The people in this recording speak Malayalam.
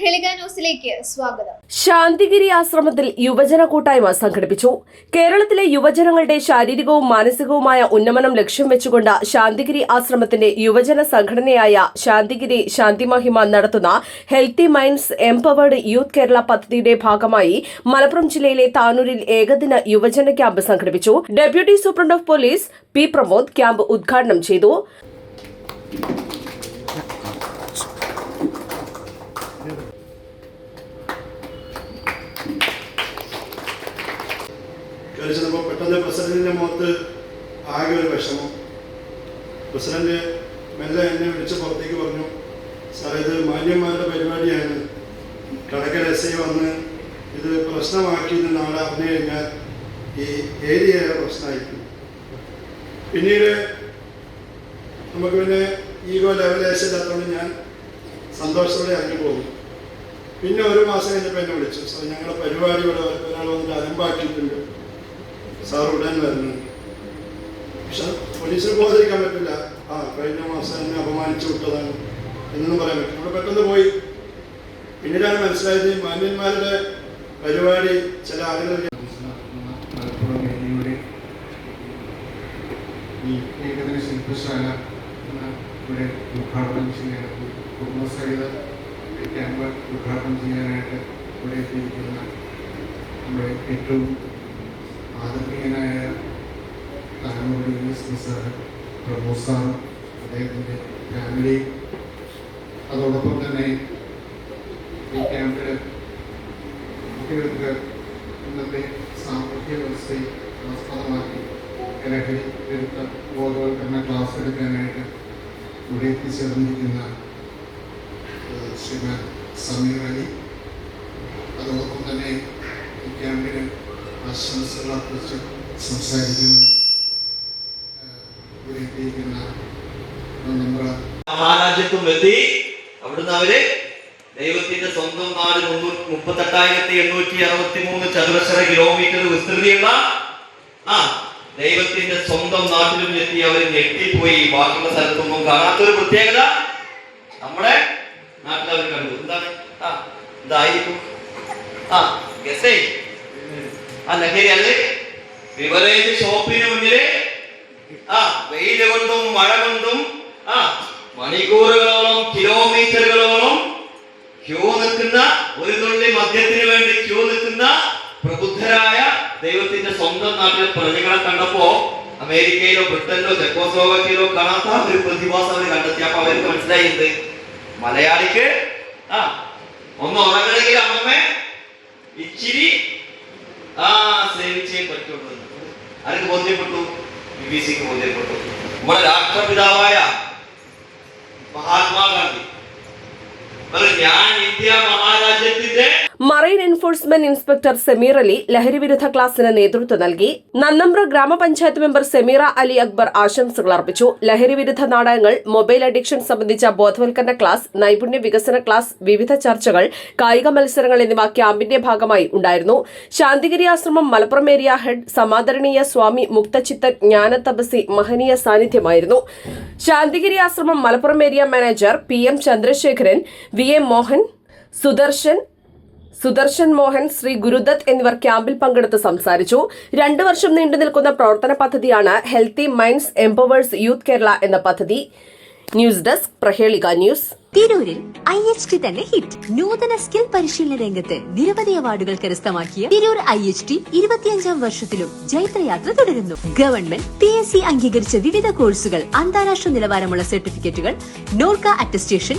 ന്യൂസിലേക്ക് സ്വാഗതം. ശാന്തിഗിരി ആശ്രമത്തിൽ യുവജന കൂട്ടായ്മ സംഘടിപ്പിച്ചു. കേരളത്തിലെ യുവജനങ്ങളുടെ ശാരീരികവും മാനസികവുമായ ഉന്നമനം ലക്ഷ്യം വെച്ചുകൊണ്ട് ശാന്തിഗിരി ആശ്രമത്തിന്റെ യുവജന സംഘടനയായ ശാന്തിഗിരി ശാന്തിമഹിമ നടത്തുന്ന healthy minds empowered youth Kerala പദ്ധതിയുടെ ഭാഗമായി മലപ്പുറം ജില്ലയിലെ താനൂരിൽ ഏകദിന യുവജന ക്യാമ്പ് സംഘടിപ്പിച്ചു. Deputy superintendent of police P Pramod camp ഉദ്ഘാടനം ചെയ്തു. പ്രസിഡന്റിന്റെ മുഖത്ത് ആകെ ഒരു വിഷമം. പ്രസിഡന്റ് മെല്ലെ എന്നെ വിളിച്ച് പുറത്തേക്ക് പറഞ്ഞു സാർ ഇത് മാന്യന്മാരുടെ പരിപാടിയാണ്. കടക്കൽ എസ് ഐ വന്ന് ഇത് പ്രശ്നമാക്കി നാളെ അറിഞ്ഞു കഴിഞ്ഞാൽ ഈ ഏരിയ പ്രശ്നമായിരിക്കും. പിന്നീട് നമുക്ക് പിന്നെ ഈഗോ ലെവലേശില്ലാത്തതുകൊണ്ട് ഞാൻ സന്തോഷത്തോടെ ഇറങ്ങി പോകും പിന്നെ ഒരു മാസം കഴിഞ്ഞപ്പോൾ എന്നെ വിളിച്ചു. സാർ ഞങ്ങളുടെ പരിപാടി ഇവിടെ ഒരാൾ വന്നിട്ട് അലമ്പാക്കിയിട്ടുണ്ട്. സാർ ഉടൻ വരുന്നു പക്ഷെ പോലീസിന് പോകാതിരിക്കാൻ പറ്റില്ല. ആ കഴിഞ്ഞ മാസം എന്നെ അപമാനിച്ചു വിട്ടതാണ്. എന്നൊന്നും പറയാൻ പറ്റില്ല. നമ്മൾ പെട്ടെന്ന് പോയി. പിന്നീടാണ് മനസ്സിലായത് മാന്യന്മാരുടെ പരിപാടി ചില ആളുകൾ ഉദ്ഘാടനം ചെയ്യാൻ ഉദ്ഘാടനം ചെയ്യാനായിട്ട് ഇവിടെ എത്തിയിരിക്കുന്ന നമ്മുടെ ഏറ്റവും ആദരണീയനായ താനൂർ എസ് സാർ അദ്ദേഹത്തിന്റെ ഫാമിലി അതോടൊപ്പം തന്നെ ഈ ക്യാമ്പിൽ കുട്ടികൾക്ക് ഇന്നത്തെ സാമ്പത്തിക വ്യവസ്ഥയെ ആസ്പദമാക്കി ലഹരി വിരുദ്ധ ബോധവൽക്കരണ ക്ലാസ് എടുക്കാനായിട്ട് ഇവിടെ എത്തിച്ചേർന്നിരിക്കുന്ന ശ്രീമാൻ സമീർ അലി. അതോടൊപ്പം തന്നെ ഈ ക്യാമ്പിന് ആശംസകൾ അർപ്പിച്ച് സംസാരിക്കുന്ന മഹാരാജ്യത്തും എത്തി അവിടുന്ന് അവർ ദൈവത്തിന്റെ സ്വന്തം നാട് മുപ്പത്തെട്ടായിരത്തി എണ്ണൂറ്റി അറുപത്തി മൂന്ന് ചതുരശ്ര കിലോമീറ്റർ വിസ്തൃതിയുള്ള ആ ദൈവത്തിന്റെ സ്വന്തം നാട്ടിലും എത്തി അവർ ഞെട്ടിപ്പോയി. ബാക്കിയുള്ള സ്ഥലത്തൊന്നും കാണാത്തൊരു പ്രത്യേകത നമ്മുടെ നാട്ടിൽ അവർ കണ്ടു. എന്താണ്? ആ ഇതായിരിക്കും. ആ ഗസേ ആ ലഹരി അത് ഷോപ്പിന് മുന്നിൽ ആ വെയിൽ കൊണ്ടും മഴ കൊണ്ടും ആ മണിക്കൂറുകളോളം കിലോമീറ്ററുകളോളം ക്യൂ നിൽക്കുന്ന ഒരു തുള്ളി മദ്യത്തിന് വേണ്ടി ക്യൂ നിൽക്കുന്ന പ്രബുദ്ധരായ ദൈവത്തിന്റെ സ്വന്തം നാട്ടിലെ പ്രജകളെ കണ്ടപ്പോ അമേരിക്കയിലോ ബ്രിട്ടനിലോ ചെക്കോസ്ലോവാക്കിയയിലോ കാണാത്ത ഒരു പ്രതിഭാസം അവർ കണ്ടെത്തി. അപ്പൊ അവർക്ക് മനസ്സിലായി എന്ത് മലയാളിക്ക് ആ ഒന്ന് ഉറങ്ങണമെങ്കിൽ അമ്മമ്മേ ഇച്ചിരി സേവിച്ചേ പറ്റുള്ളൂ എന്ന്. ആർക്ക് ബോധ്യപ്പെട്ടു ബി ബി സിക്ക് ബോധ്യപ്പെട്ടു നമ്മുടെ രാഷ്ട്രപിതാവായ മഹാത്മാഗാന്ധി അത് ഞാൻ ഇന്ത്യ മഹാരാജ്യത്തിന്റെ marine enforcement inspector Sameer Ali ലഹരിവിരുദ്ധ ക്ലാസിന് നേതൃത്വം നൽകി. നന്നമ്പ്ര ഗ്രാമപഞ്ചായത്ത് മെമ്പർ സെമീറ അലി അക്ബർ ആശംസകൾ അർപ്പിച്ചു. ലഹരിവിരുദ്ധ നാടകങ്ങൾ മൊബൈൽ അഡിക്ഷൻ സംബന്ധിച്ച ബോധവൽക്കരണ ക്ലാസ് നൈപുണ്യ വികസന ക്ലാസ് വിവിധ ചർച്ചകൾ കായിക മത്സരങ്ങൾ എന്നിവ ക്യാമ്പിന്റെ ഭാഗമായി ഉണ്ടായിരുന്നു. ശാന്തിഗിരി ആശ്രമം മലപ്പുറം ഏരിയ ഹെഡ് സമാദരണീയ സ്വാമി മുക്തചിത്തൻ ജ്ഞാനതപസി മഹനീയ സാന്നിധ്യമായിരുന്നു. Santhigiri Ashram Malappuram area manager P M Chandrasekharan V M Mohan Sudarshan Sudarshan Mohan Shri Gurudath എന്നിവർ ക്യാമ്പിൽ പങ്കെടുത്ത് സംസാരിച്ചു. രണ്ടു വർഷം നീണ്ടു നിൽക്കുന്ന പ്രവർത്തന പദ്ധതിയാണ് healthy minds empowers youth Kerala എന്ന പദ്ധതി. News desk Prahelika news. തിരൂരിൽ ഐ എച്ച് ടി തന്നെ ഹിറ്റ്. നൂതന സ്കിൽ പരിശീലന രംഗത്ത് നിരവധി അവാർഡുകൾ കരസ്ഥമാക്കിയ തിരൂർ ഐ എച്ച് ടി ഇരുപത്തിയഞ്ചാം വർഷത്തിലും ജൈത്രയാത്ര തുടരുന്നു. ഗവൺമെന്റ് പി എസ് സി അംഗീകരിച്ച വിവിധ കോഴ്സുകൾ അന്താരാഷ്ട്ര നിലവാരമുള്ള സർട്ടിഫിക്കറ്റുകൾ Norka attestation